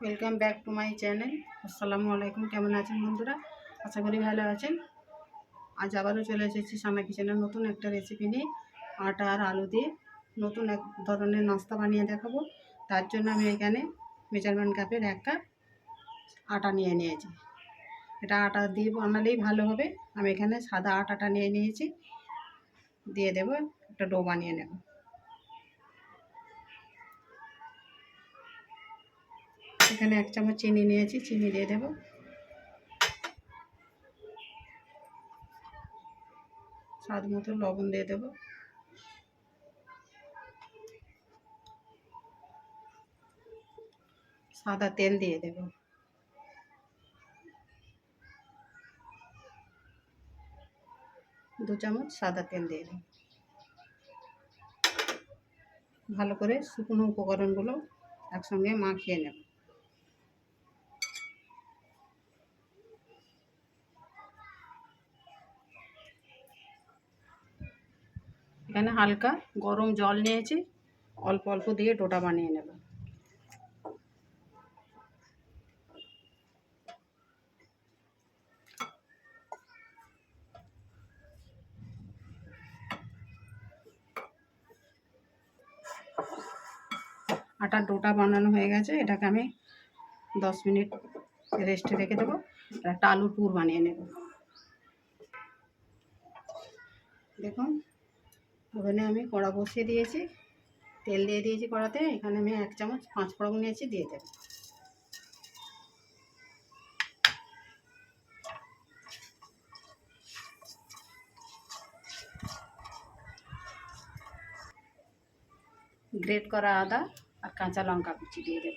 Welcome back to my channel আসসালামু আলাইকুম কেমন আছেন বন্ধুরা? আশা করি ভালো আছেন। আজ আবারও চলে এসেছি সামা কিচেনের নতুন একটা রেসিপি নিয়ে, আটা আর আলু দিয়ে নতুন এক ধরনের নাস্তা বানিয়ে দেখাবো। তার জন্য আমি এখানে মেজারমেন্ট কাপের এক কাপ আটা নিয়ে নিয়েছি। এটা আটা দিয়ে বানালেই ভালো হবে। আমি এখানে সাদা আটাটা নিয়ে নিয়েছি। দিয়ে দেবো, একটা ডো বানিয়ে নেব। এখানে এক চামচ চিনি নিয়েছি, চিনি দিয়ে দেব। স্বাদ মতো লবণ দিয়ে দেব। সাদা তেল দিয়ে দেব। দু চামচ সাদা তেল দিয়ে দেব। ভালো করে শুকনো উপকরণগুলো একসঙ্গে মাখিয়ে নেব। এখানে হালকা গরম জল নিয়েছি, অল্প অল্প দিয়ে ডোটা বানিয়ে নেব। আটার ডোটা বানানো হয়ে গেছে, এটাকে আমি দশ মিনিট রেস্টে রেখে দেবো একটা আলুর পুর বানিয়ে নেব। দেখুন ওখানে আমি কড়া বসিয়ে দিয়েছি, তেল দিয়ে দিয়েছি কড়াতে, এখানে আমি এক চামচ পাঁচ ফোড়ন নিয়েছি, দিয়ে দেব। গ্রেট করা আদা আর কাঁচা লঙ্কা কুচি দিয়ে দেব।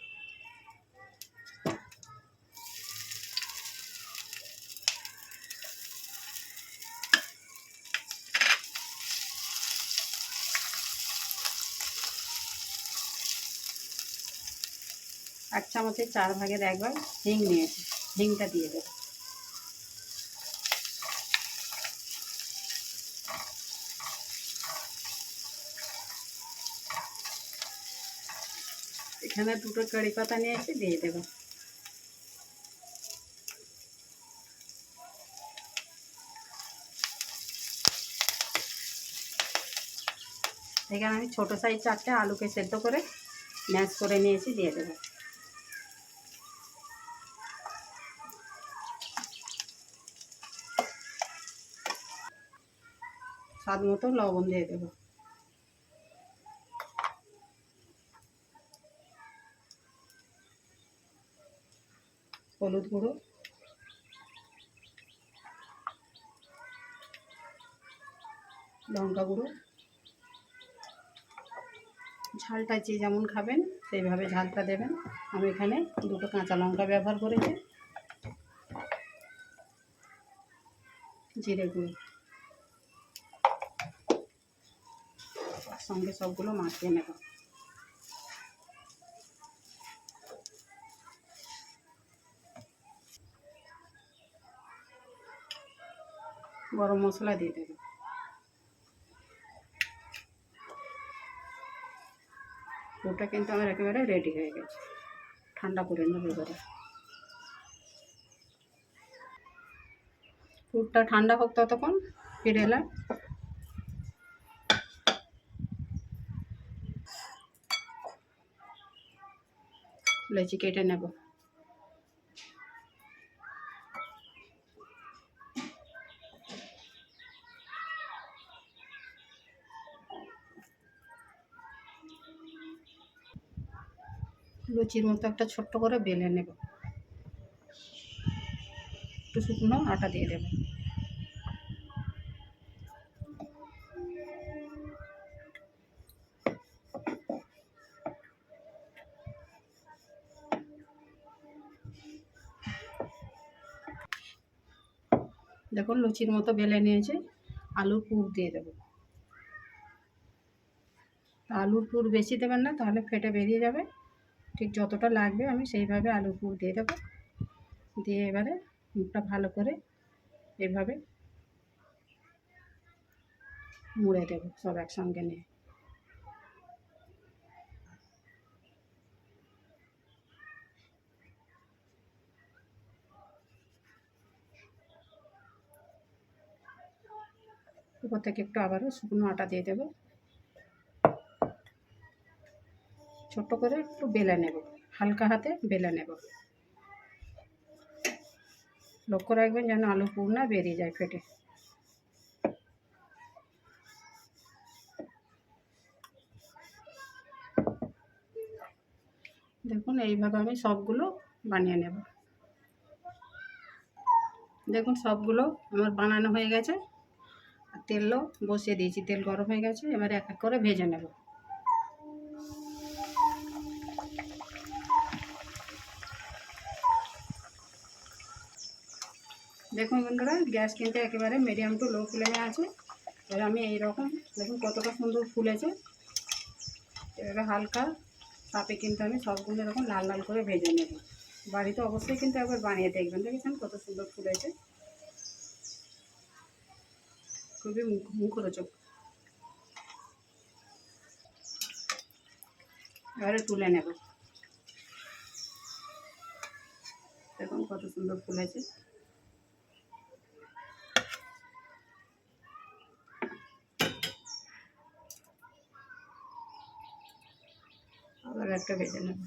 এক চামচের চার ভাগের একবার হিং নিয়েছি। হিংটা দিয়ে দেব। এখানে দুটো কারি পাতা নিয়েছি, দিয়ে দেব। এখানে আমি ছোটো সাইজ চারটে আলুকে সেদ্ধ করে ম্যাশ করে নিয়েছি, দিয়ে দেবো। স্বাদ মতো লবণ দিয়ে দেবো। হলুদ গুঁড়ো। লঙ্কা গুঁড়ো। ঝালটা যে যেমন খাবেন, সেইভাবে ঝালটা দেবেন। আমি এখানে দুটো কাঁচা লঙ্কা ব্যবহার করেছি। জিরে গুঁড়ো। সঙ্গে সবগুলো মাখিয়ে নেব। গরম মশলা দিয়ে দেবো। ওটা কিন্তু আমার একেবারে রেডি হয়ে গেছে। ঠান্ডা করে নেব এবারে। ফুটটা ঠান্ডা হোক ততক্ষণ, ফিরে এলাম। লেচি কেটে নেব। লুচির মতো একটা ছোট্ট করে বেলে নেব। একটু শুকনো আটা দিয়ে দেব। দেখুন, লুচির মতো বেলে নিয়েছে। আলুর পুর দিয়ে দেবো। আলুর পুর বেশি দেবেন না, তাহলে ফেটে বেরিয়ে যাবে। ঠিক যতটা লাগবে আমি সেইভাবে আলুর পুর দিয়ে দেবো। দিয়ে এবারে মুখটা ভালো করে এভাবে মুড়ে দেবো সব একসঙ্গে নিয়ে। উপর থেকে একটু আবারও শুকনো আটা দিয়ে দেবো। ছোট্ট করে একটু বেলে নেব, হালকা হাতে বেলে নেব। লক্ষ্য রাখবেন যেন আলু পুর না বেরিয়ে যায় ফেটে। দেখুন, এইভাবে আমি সবগুলো বানিয়ে নেব। দেখুন, সবগুলো আমার বানানো হয়ে গেছে। তেলও বসিয়ে দিয়েছি, তেল গরম হয়ে গেছে, এবারে এক এক করে ভেজে নেব। দেখুন বন্ধুরা, গ্যাস কিন্তু একেবারে মিডিয়াম টু লো ফ্লেমে আছে। এবার আমি এই রকম দেখুন কতটা সুন্দর ফুলেছে। এবারে হালকা তাপে কিন্তু আমি সবগুলো এরকম লাল লাল করে ভেজে নেব। বাড়িতে অবশ্যই কিন্তু একবার বানিয়ে দেখবেন। দেখেছেন কত সুন্দর ফুলেছে। খুবই মুখ মুখরোচক। এবারে তুলে নেব। দেখুন কত সুন্দর ফুলেছে। আবার একটা ভেজে নেব।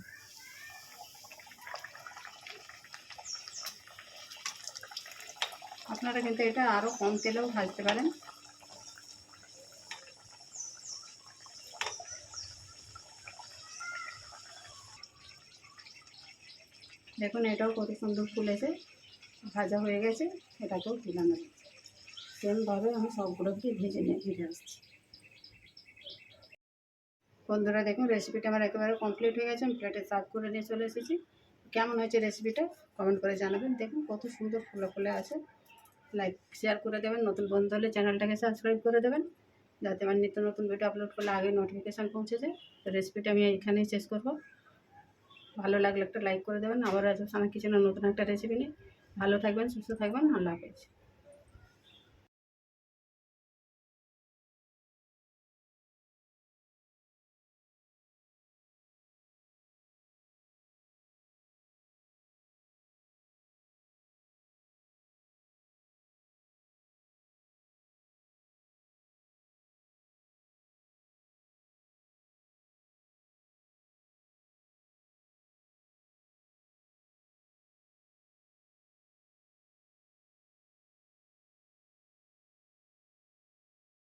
আপনারা কিন্তু এটা আরও কম তেলেও ভাজতে পারেন। দেখুন, এটাও কত সুন্দর ফুলেছে ভাজা হয়ে গেছে, এটাকেও তুলে নেব সেমভাবে আমি সবগুলোকে ভেজে নিয়ে ভেজে আসছি। বন্ধুরা, দেখুন রেসিপিটা আমার একেবারে কমপ্লিট হয়ে গেছে, আমি প্লেটে সার্ভ করে নিয়ে চলে এসেছি। কেমন হয়েছে রেসিপিটা কমেন্ট করে জানাবেন। দেখুন, কত সুন্দর ফুলে ফুলে আছে। লাইক শেয়ার করে দেবেন, নতুন বন্ধু হলে চ্যানেলটাকে সাবস্ক্রাইব করে দেবেন, যাতে আমার নিত্য নতুন ভিডিও আপলোড করলে আগে নোটিফিকেশান পৌঁছে যায়। তো রেসিপিটা আমি এখানেই শেষ করব। ভালো লাগলে একটা লাইক করে দেবেন। আবার আজ আমার কিছু নতুন একটা রেসিপি নিয়ে। ভালো থাকবেন, সুস্থ থাকবেন। আল্লাহ হাফেজ।